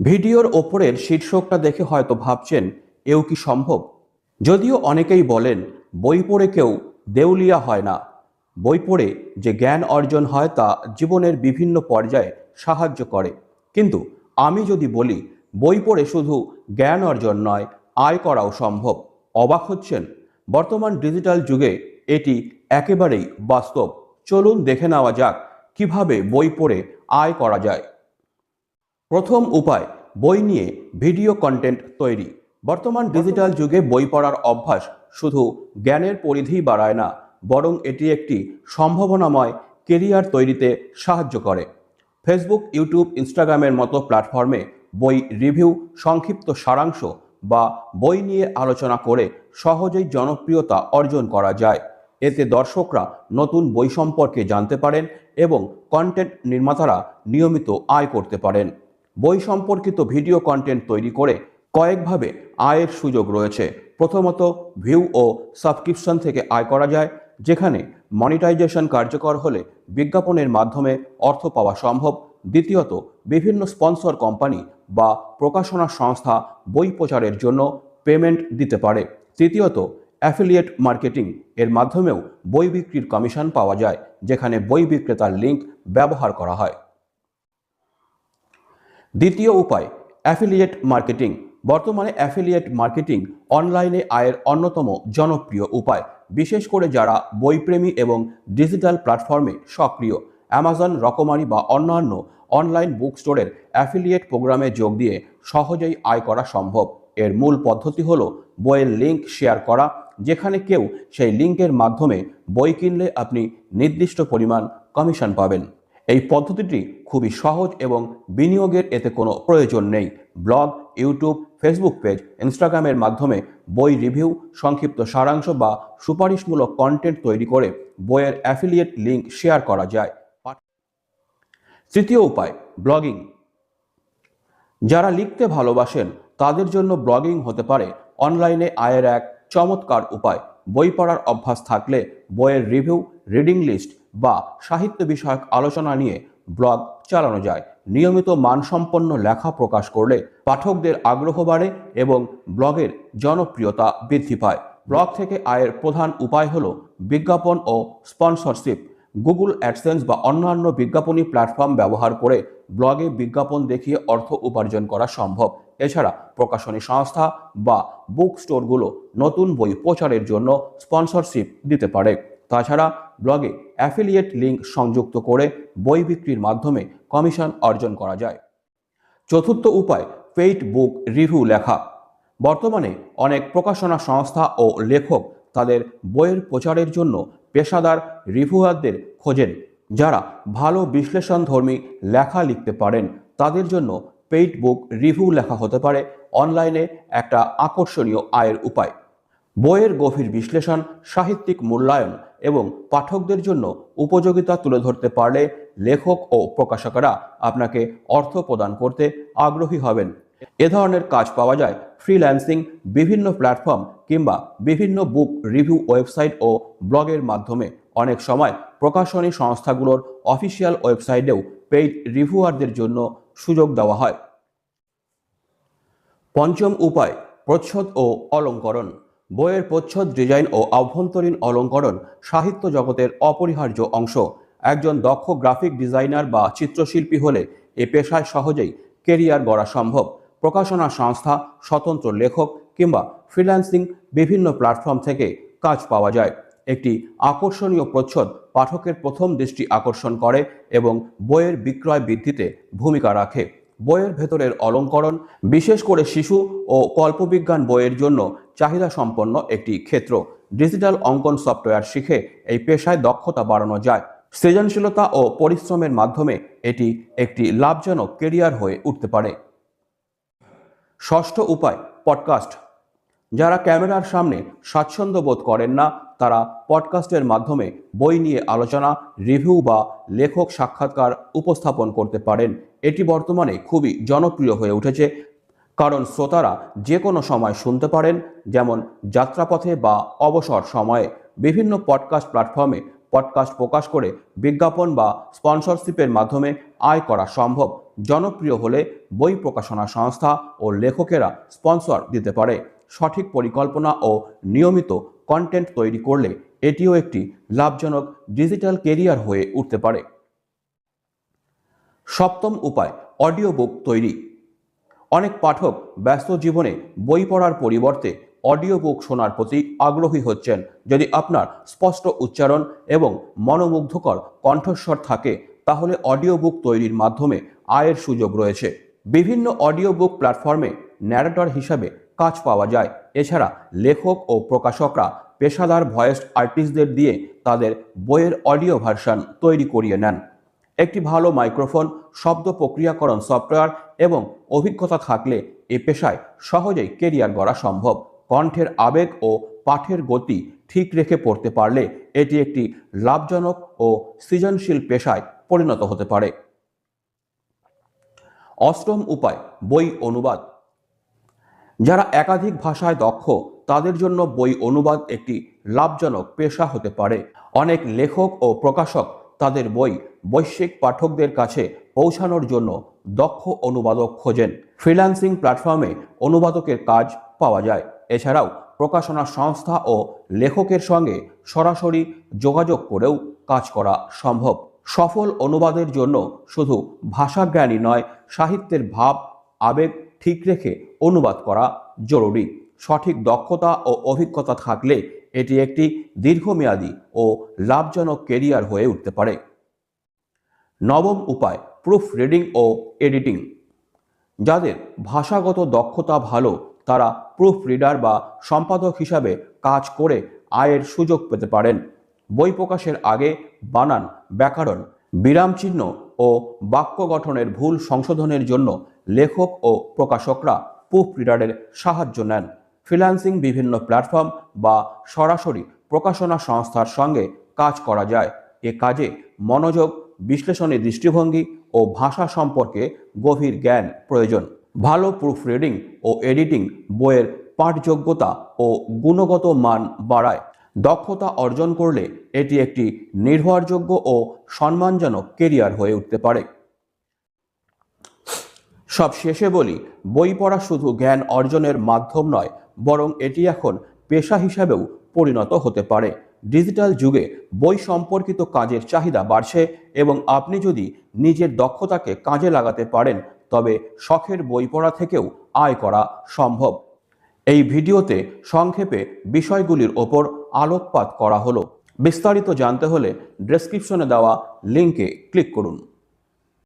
ভিডিওর ওপরের শীর্ষকটা দেখে হয়তো ভাবছেন, এও কি সম্ভব? যদিও অনেকেই বলেন, বই পড়ে কেউ দেউলিয়া হয় না। বই পড়ে যে জ্ঞান অর্জন হয় তা জীবনের বিভিন্ন পর্যায়ে সাহায্য করে। কিন্তু আমি যদি বলি, বই পড়ে শুধু জ্ঞান অর্জন নয়, আয় করাও সম্ভব। অবাক হচ্ছেন? বর্তমান ডিজিটাল যুগে এটি একেবারেই বাস্তব। চলুন দেখে নেওয়া যাক, কীভাবে বই পড়ে আয় করা যায়। প্রথম উপায়, বই নিয়ে ভিডিও কন্টেন্ট তৈরি। বর্তমান ডিজিটাল যুগে বই পড়ার অভ্যাস শুধু জ্ঞানের পরিধি বাড়ায় না, বরং এটি একটি সম্ভাবনাময় কেরিয়ার তৈরিতে সাহায্য করে। ফেসবুক, ইউটিউব, ইনস্টাগ্রামের মতো প্ল্যাটফর্মে বই রিভিউ, সংক্ষিপ্ত সারাংশ বা বই নিয়ে আলোচনা করে সহজেই জনপ্রিয়তা অর্জন করা যায়। এতে দর্শকরা নতুন বই সম্পর্কে জানতে পারেন এবং কন্টেন্ট নির্মাতারা নিয়মিত আয় করতে পারেন। বই সম্পর্কিত ভিডিও কন্টেন্ট তৈরি করে কয়েকভাবে আয়ের সুযোগ রয়েছে। প্রথমত ভিউ ও সাবস্ক্রিপশন থেকে আয় করা যায়, যেখানে মনিটাইজেশন কার্যকর হলে বিজ্ঞাপনের মাধ্যমে অর্থ পাওয়া সম্ভব। দ্বিতীয়ত, বিভিন্ন স্পন্সর কোম্পানি বা প্রকাশনা সংস্থা বই প্রচারের জন্য পেমেন্ট দিতে পারে। তৃতীয়ত অ্যাফিলিয়েট মার্কেটিং এর মাধ্যমেও বই বিক্রির কমিশন পাওয়া যায়, যেখানে বই বিক্রেতার লিঙ্ক ব্যবহার করা হয়। দ্বিতীয় উপায় অ্যাফিলিয়েট মার্কেটিং বর্তমানে অ্যাফিলিয়েট মার্কেটিং অনলাইনে আয়ের অন্যতম জনপ্রিয় উপায়, বিশেষ করে যারা বইপ্রেমী এবং ডিজিটাল প্ল্যাটফর্মে সক্রিয়। অ্যামাজন রকমারি বা অন্যান্য অনলাইন বুক স্টোরের অ্যাফিলিয়েট প্রোগ্রামে যোগ দিয়ে সহজেই আয় করা সম্ভব। এর মূল পদ্ধতি হল বইয়ের লিঙ্ক শেয়ার করা, যেখানে কেউ সেই লিঙ্কের মাধ্যমে বই কিনলে আপনি নির্দিষ্ট পরিমাণ কমিশন পাবেন। এই পদ্ধতিটি খুবই সহজ এবং বিনিয়োগের এতে কোনো প্রয়োজন নেই। ব্লগ, ইউটিউব, ফেসবুক পেজ, ইনস্টাগ্রামের মাধ্যমে বই রিভিউ, সংক্ষিপ্ত সারাংশ বা সুপারিশমূলক কন্টেন্ট তৈরি করে বইয়ের অ্যাফিলিয়েট লিঙ্ক শেয়ার করা যায়। তৃতীয় উপায়, ব্লগিং। যারা লিখতে ভালোবাসেন, তাদের জন্য ব্লগিং হতে পারে অনলাইনে আয়ের এক চমৎকার উপায়। বই পড়ার অভ্যাস থাকলে বইয়ের রিভিউ, রিডিং লিস্ট বা সাহিত্য বিষয়ক আলোচনা নিয়ে ব্লগ চালানো যায়। নিয়মিত মানসম্পন্ন লেখা প্রকাশ করলে পাঠকদের আগ্রহ বাড়ে এবং ব্লগের জনপ্রিয়তা বৃদ্ধি পায়। ব্লগ থেকে আয়ের প্রধান উপায় হল বিজ্ঞাপন ও স্পন্সরশিপ। গুগল অ্যাডসেন্স বা অন্যান্য বিজ্ঞাপনী প্ল্যাটফর্ম ব্যবহার করে ব্লগে বিজ্ঞাপন দেখিয়ে অর্থ উপার্জন করা সম্ভব। এছাড়া প্রকাশনী সংস্থা বা বুক স্টোরগুলো নতুন বই প্রচারের জন্য স্পন্সরশিপ দিতে পারে। তাছাড়া ব্লগে অ্যাফিলিয়েট লিঙ্ক সংযুক্ত করে বই বিক্রির মাধ্যমে কমিশন অর্জন করা যায়। চতুর্থ উপায়, পেইড বুক রিভিউ লেখা। বর্তমানে অনেক প্রকাশনা সংস্থা ও লেখক তাদের বইয়ের প্রচারের জন্য পেশাদার রিভিউয়ারদের খোঁজেন, যারা ভালো বিশ্লেষণধর্মী লেখা লিখতে পারেন। তাদের জন্য পেইড বুক রিভিউ লেখা হতে পারে অনলাইনে একটা আকর্ষণীয় আয়ের উপায়। বইয়ের গভীর বিশ্লেষণ, সাহিত্যিক মূল্যায়ন এবং পাঠকদের জন্য উপযোগিতা তুলে ধরতে পারলে লেখক ও প্রকাশকরা আপনাকে অর্থ প্রদান করতে আগ্রহী হবেন। এ ধরনের কাজ পাওয়া যায় ফ্রিল্যান্সিং বিভিন্ন প্ল্যাটফর্ম কিংবা বিভিন্ন বুক রিভিউ ওয়েবসাইট ও ব্লগের মাধ্যমে। অনেক সময় প্রকাশনী সংস্থাগুলোর অফিসিয়াল ওয়েবসাইটেও পেইড রিভিউয়ারদের জন্য সুযোগ দেওয়া হয়। পঞ্চম উপায়, প্রচ্ছদ ও অলঙ্করণ। বইয়ের প্রচ্ছদ ডিজাইন ও আভ্যন্তরীণ অলঙ্করণ সাহিত্য জগতের অপরিহার্য অংশ। একজন দক্ষ গ্রাফিক ডিজাইনার বা চিত্রশিল্পী হলে এ পেশায় সহজেই কেরিয়ার গড়া সম্ভব। প্রকাশনা সংস্থা, স্বতন্ত্র লেখক কিংবা ফ্রিল্যান্সিং বিভিন্ন প্ল্যাটফর্ম থেকে কাজ পাওয়া যায়। একটি আকর্ষণীয় প্রচ্ছদ পাঠকের প্রথম দৃষ্টি আকর্ষণ করে এবং বইয়ের বিক্রয় বৃদ্ধিতে ভূমিকা রাখে। বইয়ের ভেতরের অলঙ্করণ, বিশেষ করে শিশু ও কল্পবিজ্ঞান বইয়ের জন্য চাহিদা সম্পন্ন একটি ক্ষেত্র। ডিজিটাল অঙ্কন সফটওয়্যার শিখে এই পেশায় দক্ষতা বাড়ানো যায়। সৃজনশীলতা ও পরিশ্রমের মাধ্যমে এটি একটি লাভজনক কেরিয়ার হয়ে উঠতে পারে। ষষ্ঠ উপায়, পডকাস্ট। যারা ক্যামেরার সামনে স্বাচ্ছন্দ্য বোধ করেন না, তারা পডকাস্টের মাধ্যমে বই নিয়ে আলোচনা, রিভিউ বা লেখক সাক্ষাৎকার উপস্থাপন করতে পারেন। এটি বর্তমানে খুবই জনপ্রিয় হয়ে উঠেছে, কারণ শ্রোতারা যে কোনো সময় শুনতে পারেন, যেমন যাত্রাপথে বা অবসর সময়ে। বিভিন্ন পডকাস্ট প্ল্যাটফর্মে পডকাস্ট প্রকাশ করে বিজ্ঞাপন বা স্পন্সরশিপের মাধ্যমে আয় করা সম্ভব। জনপ্রিয় হলে বই প্রকাশনা সংস্থা ও লেখকেরা স্পন্সর দিতে পারে। সঠিক পরিকল্পনা ও নিয়মিত কন্টেন্ট তৈরি করলে এটিও একটি লাভজনক ডিজিটাল কেরিয়ার হয়ে উঠতে পারে। সপ্তম উপায় অডিও বুক তৈরি। অনেক পাঠক ব্যস্ত জীবনে বই পড়ার পরিবর্তে অডিও বুক শোনার প্রতি আগ্রহী হচ্ছেন। যদি আপনার স্পষ্ট উচ্চারণ এবং মনোমুগ্ধকর কণ্ঠস্বর থাকে, তাহলে অডিও বুক তৈরির মাধ্যমে আয়ের সুযোগ রয়েছে। বিভিন্ন অডিও বুক প্ল্যাটফর্মে ন্যারেটর হিসাবে কাজ পাওয়া যায়। এছাড়া লেখক ও প্রকাশকরা পেশাদার ভয়েস আর্টিস্টদের দিয়ে তাদের বইয়ের অডিও ভার্সন তৈরি করিয়ে নেন। একটি ভালো মাইক্রোফোন, শব্দ প্রক্রিয়াকরণ সফটওয়্যার এবং অভিজ্ঞতা থাকলে এ পেশায় সহজেই কেরিয়ার গড়া সম্ভব। কণ্ঠের আবেগ ও পাঠের গতি ঠিক রেখে পড়তে পারলে এটি একটি লাভজনক ও সৃজনশীল পেশায় পরিণত হতে পারে। অষ্টম উপায়, বই অনুবাদ। যারা একাধিক ভাষায় দক্ষ, তাদের জন্য বই অনুবাদ একটি লাভজনক পেশা হতে পারে। অনেক লেখক ও প্রকাশক তাদের বই বৈশ্বিক পাঠকদের কাছে পৌঁছানোর জন্য দক্ষ অনুবাদক খোঁজেন। ফ্রিল্যান্সিং প্ল্যাটফর্মে অনুবাদকের কাজ পাওয়া যায়। এছাড়াও প্রকাশনা সংস্থা ও লেখকের সঙ্গে সরাসরি যোগাযোগ করেও কাজ করা সম্ভব। সফল অনুবাদের জন্য শুধু ভাষাজ্ঞানই নয়, সাহিত্যের ভাব, আবেগ ঠিক রেখে অনুবাদ করা জরুরি। সঠিক দক্ষতা ও অভিজ্ঞতা থাকলে এটি একটি দীর্ঘমেয়াদী ও লাভজনক কেরিয়ার হয়ে উঠতে পারে। নবম উপায়, প্রুফ রিডিং ও এডিটিং। যাদের ভাষাগত দক্ষতা ভালো, তারা প্রুফ রিডার বা সম্পাদক হিসাবে কাজ করে আয়ের সুযোগ পেতে পারেন। বই প্রকাশের আগে বানান ব্যাকরণ বিরামচিহ্ন ও বাক্য গঠনের ভুল সংশোধনের জন্য লেখক ও প্রকাশকরা প্রুফ রিডারের সাহায্য নেন। ফ্রিল্যান্সিং বিভিন্ন প্ল্যাটফর্ম বা সরাসরি প্রকাশনা সংস্থার সঙ্গে কাজ করা যায়। এ কাজে মনোযোগ বিশ্লেষণী দৃষ্টিভঙ্গি ও ভাষা সম্পর্কে গভীর জ্ঞান প্রয়োজন। ভালো প্রুফ রিডিং ও এডিটিং বইয়ের পাঠযোগ্যতা ও গুণগত মান বাড়ায়। দক্ষতা অর্জন করলে এটি একটি নির্ভরযোগ্য ও সম্মানজনক কেরিয়ার হয়ে উঠতে পারে। সব শেষে বলি, বই পড়া শুধু জ্ঞান অর্জনের মাধ্যম নয়, বরং এটি এখন পেশা হিসাবেও পরিণত হতে পারে। ডিজিটাল যুগে বই সম্পর্কিত কাজের চাহিদা বাড়ছে এবং আপনি যদি নিজের দক্ষতাকে কাজে লাগাতে পারেন, তবে শখের বই পড়া থেকেও আয় করা সম্ভব। এই ভিডিওতে সংক্ষেপে বিষয়গুলির ওপর আলোকপাত করা হলো। বিস্তারিত জানতে হলে ডেসক্রিপশনে দেওয়া লিঙ্কে ক্লিক করুন।